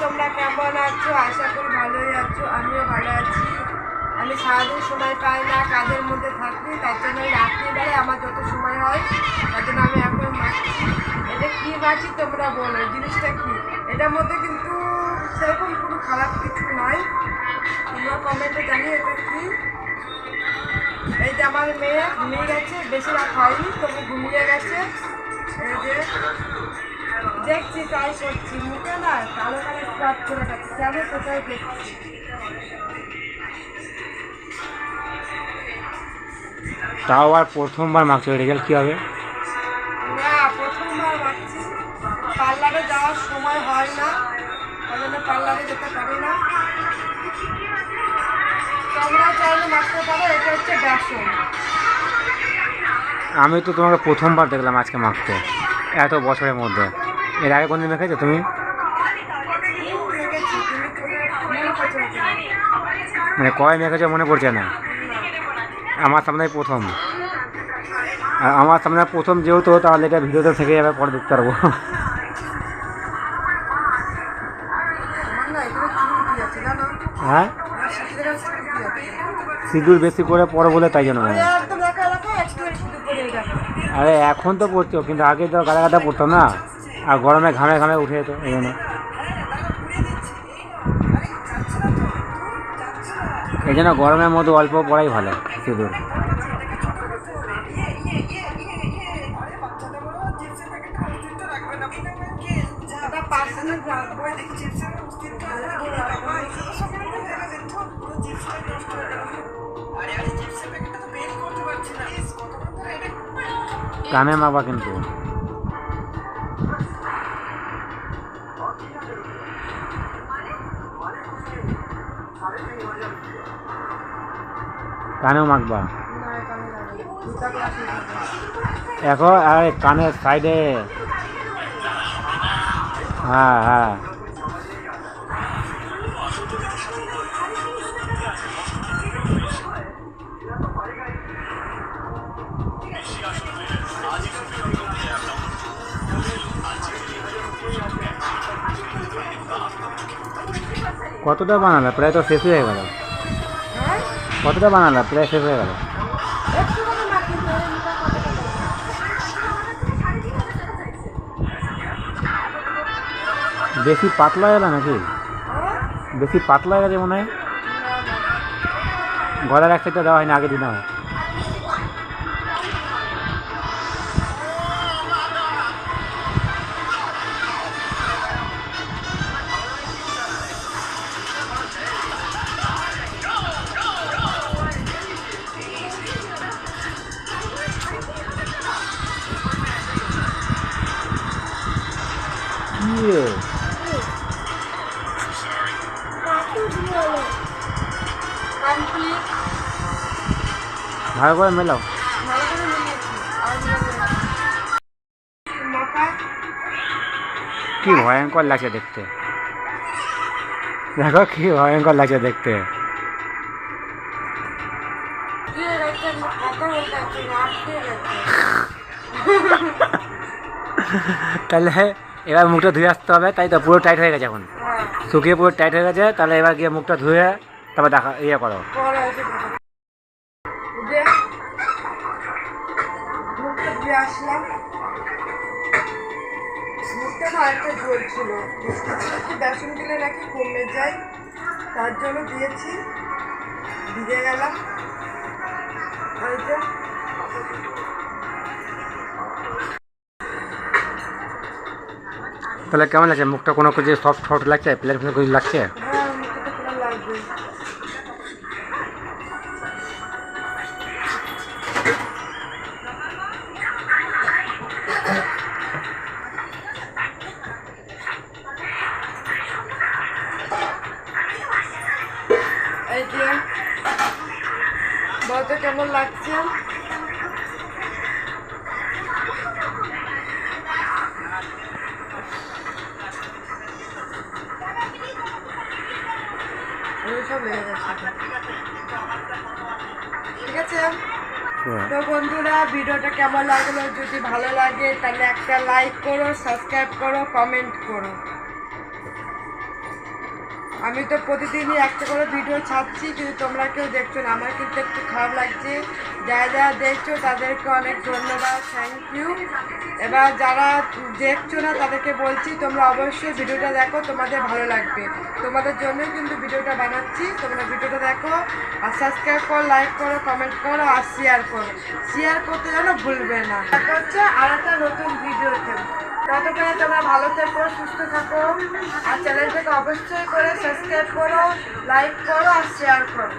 তোমরা কেমন আছো? আশা করি ভালোই আছো, আমিও ভালো আছি। আমি সারাদিন সময় পাই না, কাজের মধ্যে থাকি, তার জন্য রাত্রিবেলায় আমার যত সময় হয়, তার জন্য আমি এখন মাখছি এটা কী মাছি তোমরা বলো জিনিসটা কী? এটার মধ্যে কিন্তু সেরকম কোনো খারাপ কিছু নয় তোমরা কমেন্টে জানি এটা কি? এই যে আমার মেয়ে ঘুমিয়ে গেছে, বেশি রাত হয়নি, তবু ঘুমিয়ে গেছে। এই যে দেখছি, তাই করছি, মুখে না কালো স্পট চলে কেন কোথায় দেখছি তাও আর প্রথমবার মাখছো রেজাল্ট কী হবে? না প্রথমবার মাখছি পার্লারে যাওয়ার সময় হয় না ওই জন্য পার্লারে যেতে পারি না। তোমরা চাইলে মাখতে পারো এটা হচ্ছে বেসন আমি তো তোমাকে প্রথমবার দেখলাম আজকে মাখতে এত বছরের মধ্যে। এর আগে কোনদিন মেখেছো তুমি? মনে কয় মেখেছো মনে পড়ছে না? আমার সামনে প্রথম। আর আমার সামনে প্রথম যেহেতু, তাহলে এটা ভিডিওতে থেকে যাবে পরে দেখতে পারব। হ্যাঁ? সিঁদুর বেশি করে পরে বলে তাই জন্য আরে এখন তো পড়ছো কিন্তু আগে তো গাদা গাদা পড়তাম না। আর গরমে ঘামে ঘামে উঠে যেত, এই জন্য। এই জন্য গরমের মধ্যে অল্প পড়াই ভালো সিঁদুর। কানে মাখবা কিন্তু। কানেও মাখবা। না এটা আমি জানি না। দুটা ক্লাস দেখো, আরে কানের সাইডে। হ্যাঁ হ্যাঁ। কতটা বানালে? প্রায় তো শেষ হয়ে গেল। কতটা বানালা? প্রায় শেষ হয়ে গেল। বেশি পাতলা হয়ে গেল নাকি? হ্যাঁ বেশি পাতলা হয়ে গেছে মনে হয়। গলার এক সাইডটা দেওয়া হয়নি, আগে দিন ইয়ে কমপ্লিট ভালো করে মেলাও ভালো করে নিয়েছি আর মাখা কি ভয়ঙ্কর লাগছে দেখতে দেখো কি ভয়ঙ্কর লাগছে দেখতে দিয়ে রেখে কথা বলতে আছে আটকে গেছে তাহলে এবার মুখটা ধুয়ে আসতে হবে, তাই তো পুরো টাইট হয়ে গেছে এখন। শুকিয়ে পুরো টাইট হয়ে গেছে, তাহলে এবার গিয়ে মুখটা ধুয়ে তারপর দেখা ইয়ে করো। তার জন্য দিয়েছি ভিজে গেলাম তাহলে কেমন লাগছে? মুখটা কোনো কিছু সফট সফট লাগছে? প্লেট ফ্লেন কিছু লাগছে? কেমন লাগছে? সব ঠিক আছে? হ্যাঁ। তো বন্ধুরা ভিডিওটা কেমন লাগল? যদি ভালো লাগে তাহলে একটা লাইক করো সাবস্ক্রাইব করো কমেন্ট করো। আমি তো প্রতিদিনই একটা করে ভিডিও ছাড়ছি, কিন্তু তোমরা কেউ দেখছ না। আমার কিন্তু একটু খারাপ লাগছে। যারা যারা দেখছ, তাদেরকে অনেক ধন্যবাদ। থ্যাংক ইউ এবার যারা দেখছ না, তাদেরকে বলছি, তোমরা অবশ্যই ভিডিওটা দেখো, তোমাদের ভালো লাগবে। তোমাদের জন্যই কিন্তু ভিডিওটা বানাচ্ছি। তোমরা ভিডিওটা দেখো, আর সাবস্ক্রাইব করো লাইক করো কমেন্ট করো, আর শেয়ার করো। শেয়ার করতে যেন ভুলবে না। হচ্ছে আর একটা নতুন ভিডিওতে ততক্ষণে তোমরা ভালো থাকো, সুস্থ থাকো। আর চ্যানেলটাকে অবশ্যই করে সাবস্ক্রাইব করো লাইক করো, আর শেয়ার করো।